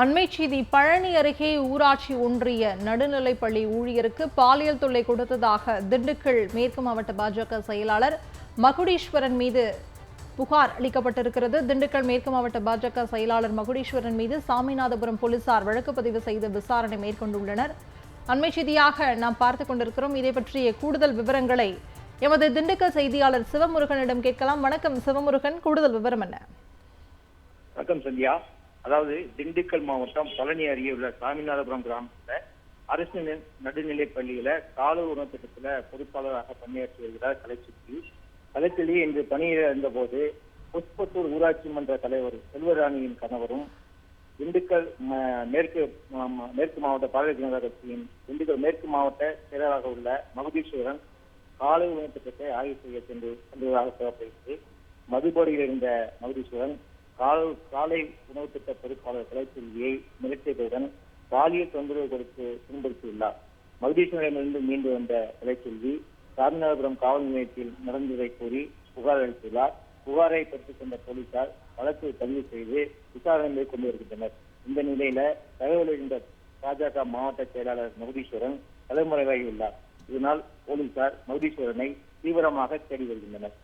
அண்மை செய்தி பழனி அருகே ஊராட்சி ஒன்றிய நடுநிலைப்பள்ளி ஊழியருக்கு பாலியல் தொல்லை கொடுத்ததாக திண்டுக்கல் மேற்கு மாவட்ட பாஜக செயலாளர் மகுடீஸ்வரன் மீது புகார் அளிக்கப்பட்டிருக்கிறது. திண்டுக்கல் மேற்கு மாவட்ட பாஜக செயலாளர் மகுடீஸ்வரன் மீது சாமிநாதபுரம் போலீசார் வழக்கு பதிவு செய்து விசாரணை மேற்கொண்டுள்ளனர். அண்மை செய்தியாக நாம் பார்த்து கொண்டிருக்கிறோம். இதை பற்றிய கூடுதல் விவரங்களை எமது திண்டுக்கல் செய்தியாளர் சிவமுருகனிடம் கேட்கலாம். வணக்கம் சிவமுருகன். கூடுதல் விவரம் என்ன? வணக்கம் சந்தியா. அதாவது திண்டுக்கல் மாவட்டம் பழனி அருகே உள்ள சாமிநாதபுரம் கிராமத்துல அரசு நடுநிலை நடுநிலைப் பள்ளியில கால உணவு திட்டத்துல பொறுப்பாளராக பணியாற்றி வருகிறார் கலைச்சுத்தி கலைச்செல்வி இன்று பணியில் இருந்தபோது புஷ்பத்தூர் ஊராட்சி மன்ற தலைவர் செல்வராணியின் கணவரும் திண்டுக்கல் மேற்கு மேற்கு மாவட்ட பாரதிய ஜனதா கட்சியின் திண்டுக்கல் மேற்கு மாவட்ட செயலராக உள்ள மகுதீஸ்வரன் காலை உணவு திட்டத்தை ஆய்வு செய்ய சென்று சென்றதாக தேவைப்படுகிறது மதுபோடியில் இருந்த மகுதீஸ்வரன் காலை காலை உணவு திட்ட பொறுப்பாளர் கலைச்செல்வியை மிரட்டியதுடன் பாலியல் தொந்தரவு கொடுத்து துன்புறுத்தியுள்ளார். மகுதீஸ்வரனிடமிருந்து மீண்டு வந்த கலைச்செல்வி சாமிநாதபுரம் காவல் நிலையத்தில் நடந்ததை கூறி புகார் அளித்துள்ளார். புகாரை பெற்றுக் கொண்ட போலீசார் வழக்கு பதிவு செய்து விசாரணை மேற்கொண்டு வருகின்றனர். இந்த நிலையில தகவல் அறிந்த பாஜக மாவட்ட செயலாளர் மகுதீஸ்வரன் தலைமறைவாகியுள்ளார். இதனால் போலீசார் மகுதீஸ்வரனை தீவிரமாக தேடி வருகின்றனர்.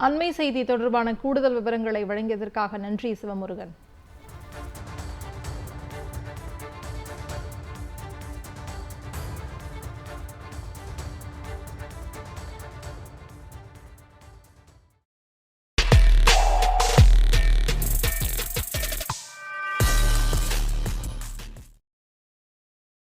அண்மை செய்தி தொடர்பான கூடுதல் விவரங்களை வழங்கியதற்காக நன்றி சிவமுருகன்.